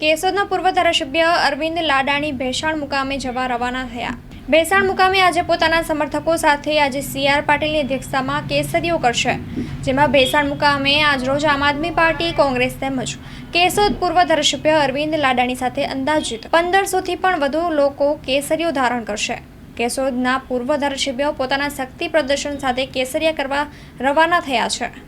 કેશોદના પૂર્વ ધારાસભ્ય અરવિંદ લાડાણી ભેસાણ મુકામે જવા રવાના થયા. ભેસાણ મુકામે આજે પોતાના સમર્થકો સાથે આજે સીઆર પાટીલની અધ્યક્ષતામાં કેસરીઓ કરશે, જેમાં ભેસાણ મુકામે આજરોજ આમ આદમી પાર્ટી, કોંગ્રેસ તેમજ કેશોદ પૂર્વ ધારાસભ્ય અરવિંદ લાડાણી સાથે અંદાજિત પંદરસોથી પણ વધુ લોકો કેસરીઓ ધારણ કરશે. કેશોદના પૂર્વ ધારાસભ્યો પોતાના શક્તિ પ્રદર્શન સાથે કેસરિયા કરવા રવાના થયા છે.